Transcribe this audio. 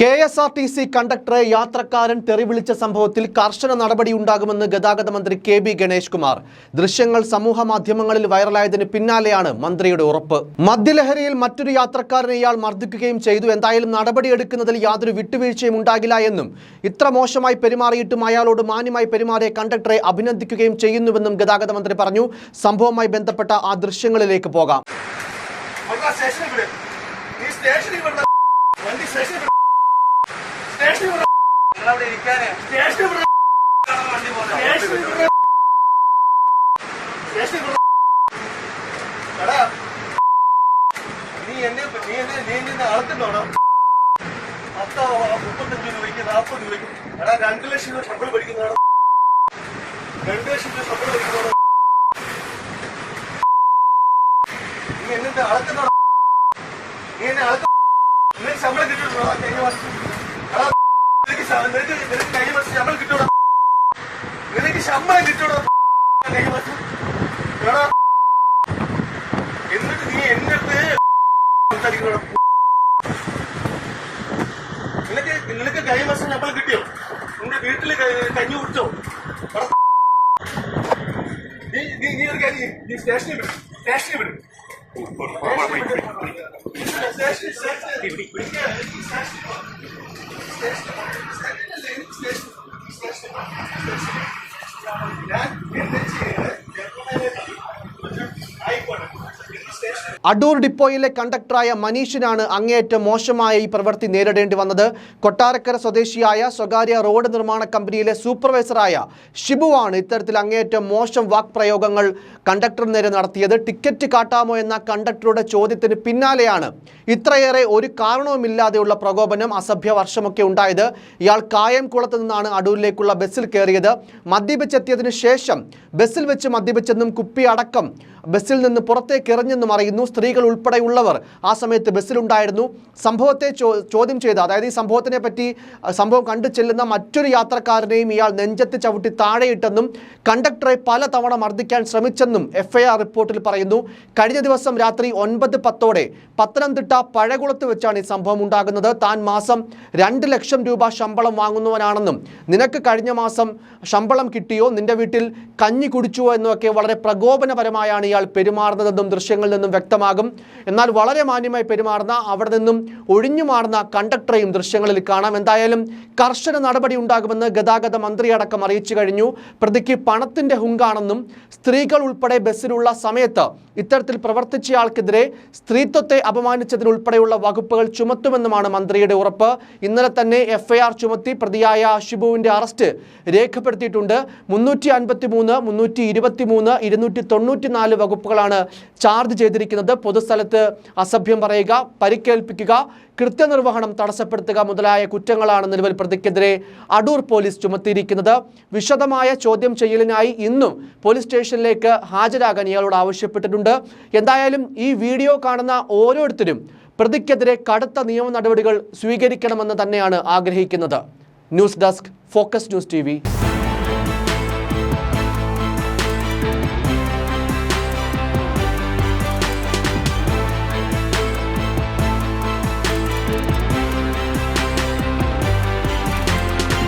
K S R T C കണ്ടക്ടറെ യാത്രക്കാരൻ തെറിവിളിച്ച സംഭവത്തിൽ കർശന നടപടി ഉണ്ടാകുമെന്ന് ഗതാഗത മന്ത്രി കെ ബി ഗണേഷ് കുമാർ. ദൃശ്യങ്ങൾ സമൂഹ മാധ്യമങ്ങളിൽ വൈറലായതിന് പിന്നാലെയാണ് മന്ത്രിയുടെ ഉറപ്പ്. മദ്യലഹരിയിൽ മറ്റൊരു യാത്രക്കാരനെ ഇയാൾ മർദ്ദിക്കുകയും ചെയ്തു. എന്തായാലും നടപടിയെടുക്കുന്നതിൽ യാതൊരു വിട്ടുവീഴ്ചയും ഉണ്ടാകില്ല എന്നും ഇത്ര മോശമായി പെരുമാറിയിട്ടും അയാളോട് മാന്യമായി പെരുമാറിയ കണ്ടക്ടറെ അഭിനന്ദിക്കുകയും ചെയ്യുന്നുവെന്നും ഗതാഗത മന്ത്രി പറഞ്ഞു. സംഭവവുമായി ബന്ധപ്പെട്ട ആ ദൃശ്യങ്ങളിലേക്ക് പോകാം വണ്ടി സ്റ്റേഷനിൽ വിട് നീ സ്റ്റേഷനിൽ വിട വണ്ടി സ്റ്റേഷനിൽ വിട് സ്റ്റേഷനിൽ വിട നിങ്ങളവിടെ ഇരിക്കാനേ സ്റ്റേഷനിൽ വിട വണ്ടി പോകുന്നത് സ്റ്റേഷനിൽ വിട സ്റ്റേഷനിൽ വിട എടാ നീ എന്നെ നീ എന്നെ നീ എന്നെ അളക്കുന്നുണ്ടോ പത്തോ മുപ്പത്തഞ്ച് രൂപയ്ക്ക് നാൽപ്പത് രൂപയ്ക്ക്. എടാ രണ്ട് ലക്ഷം രൂപ ശമ്പളം പഠിക്കുന്നതാണ്. ലക്ഷം രൂപ ശമ്പളം നീ എന്നെ നീ എന്നെ അളക്ക നിനക്ക് ശമ്പളം കിട്ടുന്നുണ്ടോ കഴിഞ്ഞ വർഷം എടാ, നിനക്ക് നിനക്ക് കഴിഞ്ഞ വർഷം ശമ്പളം കിട്ടൂടാ നിനക്ക് ശമ്പളം കിട്ടൂടാ കഴിഞ്ഞ എടാ എന്നിട്ട് നീ എന്നിട്ട് അടുത്ത് സംസാരിക്കണോടാ നിനക്ക് നിനക്ക് കഴിഞ്ഞ വർഷം ശമ്പളം കിട്ടിയോ നിന്റെ വീട്ടിൽ ക- കഞ്ഞി കുടിച്ചോ നീ നീ നീ ഒരു കാര്യം. നീ സ്റ്റേഷനിൽ വിടും. സ്റ്റേഷനിൽ വിടും. അടൂർ ഡിപ്പോയിലെ കണ്ടക്ടറായ മനീഷിനാണ് അങ്ങേയറ്റം മോശമായ ഈ പ്രവൃത്തി നേരിടേണ്ടി വന്നത്. കൊട്ടാരക്കര സ്വദേശിയായ സ്വകാര്യ റോഡ് നിർമ്മാണ കമ്പനിയിലെ സൂപ്പർവൈസറായ ഷിബുവാണ് ഇത്തരത്തിൽ അങ്ങേയറ്റം മോശം വാക്പ്രയോഗങ്ങൾ കണ്ടക്ടർ നേരെ നടത്തിയത്. ടിക്കറ്റ് കാട്ടാമോ എന്ന കണ്ടക്ടറുടെ ചോദ്യത്തിന് പിന്നാലെയാണ് ഇത്രയേറെ ഒരു കാരണവുമില്ലാതെയുള്ള പ്രകോപനം അസഭ്യ വർഷമൊക്കെ ഉണ്ടായത്. ഇയാൾ കായംകുളത്ത് നിന്നാണ് അടൂരിലേക്കുള്ള ബസ്സിൽ കയറിയത്. മദ്യപിച്ചെത്തിയതിനു ശേഷം ബസ്സിൽ വെച്ച് മദ്യപിച്ചെന്നും കുപ്പി അടക്കം ബസ്സിൽ നിന്ന് പുറത്തേക്ക് എറിഞ്ഞെന്നും അറിയുന്നു സ്ത്രീകൾ ഉൾപ്പെടെയുള്ളവർ. ആ സമയത്ത് ബസ്സിലുണ്ടായിരുന്നു. സംഭവത്തെ ചോദ്യം ചെയ്ത അതായത് ഈ സംഭവത്തിനെ പറ്റി സംഭവം കണ്ടു ചെല്ലുന്ന മറ്റൊരു യാത്രക്കാരനെയും ഇയാൾ നെഞ്ചത്ത് ചവിട്ടി താഴെയിട്ടെന്നും കണ്ടക്ടറെ പല തവണ മർദ്ദിക്കാൻ ശ്രമിച്ചെന്നും എഫ് റിപ്പോർട്ടിൽ പറയുന്നു. കഴിഞ്ഞ ദിവസം രാത്രി ഒൻപത് പത്തോടെ പത്തനംതിട്ട പഴകുളത്ത് വെച്ചാണ് ഈ സംഭവം ഉണ്ടാകുന്നത്. താൻ മാസം രണ്ട് ലക്ഷം രൂപ ശമ്പളം വാങ്ങുന്നവനാണെന്നും നിനക്ക് കഴിഞ്ഞ മാസം ശമ്പളം കിട്ടിയോ? നിന്റെ വീട്ടിൽ കഞ്ഞി കുടിച്ചുവോ? എന്നൊക്കെ വളരെ പ്രകോപനപരമായാണ് ഇയാൾ പെരുമാറുന്നതെന്നും ദൃശ്യങ്ങളിൽ വ്യക്തമാകും. എന്നാൽ വളരെ മാന്യമായി പെരുമാറുന്ന അവിടെ നിന്നും ഒഴിഞ്ഞു മാറുന്ന കണ്ടക്ടറെയും ദൃശ്യങ്ങളിൽ കാണാം. എന്തായാലും കർശന നടപടി ഉണ്ടാകുമെന്ന് ഗതാഗത മന്ത്രി അടക്കം അറിയിച്ചു കഴിഞ്ഞു. പ്രതിക്ക് പണത്തിന്റെ ഹുങ്കാണെന്നും സ്ത്രീകൾ ഉൾപ്പെടെ ബസ്സിലുള്ള സമയത്ത് ഇത്തരത്തിൽ പ്രവർത്തിച്ചയാൾക്കെതിരെ സ്ത്രീത്വത്തെ അപമാനിച്ചതിനുൾപ്പെടെയുള്ള വകുപ്പുകൾ ചുമത്തുമെന്നുമാണ് മന്ത്രിയുടെ ഉറപ്പ്. ഇന്നലെ തന്നെ എഫ്ഐആർ ചുമത്തി പ്രതിയായ ഷിബുവിന്റെ അറസ്റ്റ് രേഖപ്പെടുത്തിയിട്ടുണ്ട്. മുന്നൂറ്റി അൻപത്തി മൂന്ന് മുന്നൂറ്റി ഇരുപത്തി മൂന്ന് ഇരുന്നൂറ്റി തൊണ്ണൂറ്റി നാല് വകുപ്പുകളാണ് ചാർജ് ചെയ്തിരിക്കുന്നത്. പൊതുസ്ഥലത്ത് അസഭ്യം പറയുക പരിക്കേൽപ്പിക്കുക കൃത്യനിർവഹണം തടസ്സപ്പെടുത്തുക മുതലായ കുറ്റങ്ങളാണ് നിലവിൽ പ്രതിക്കെതിരെ അടൂർ പോലീസ് ചുമത്തിയിരിക്കുന്നത്. വിശദമായ ചോദ്യം ചെയ്യലിനായി ഇന്നും പോലീസ് സ്റ്റേഷനിലേക്ക് ഹാജരാകാൻ ഇയാളോട് ആവശ്യപ്പെട്ടിട്ടുണ്ട്. എന്തായാലും ഈ വീഡിയോ കാണുന്ന ഓരോരുത്തരും പ്രതിക്കെതിരെ കടുത്ത നിയമ നടപടികൾ സ്വീകരിക്കണമെന്ന് തന്നെയാണ് ആഗ്രഹിക്കുന്നത്. News desk focus news T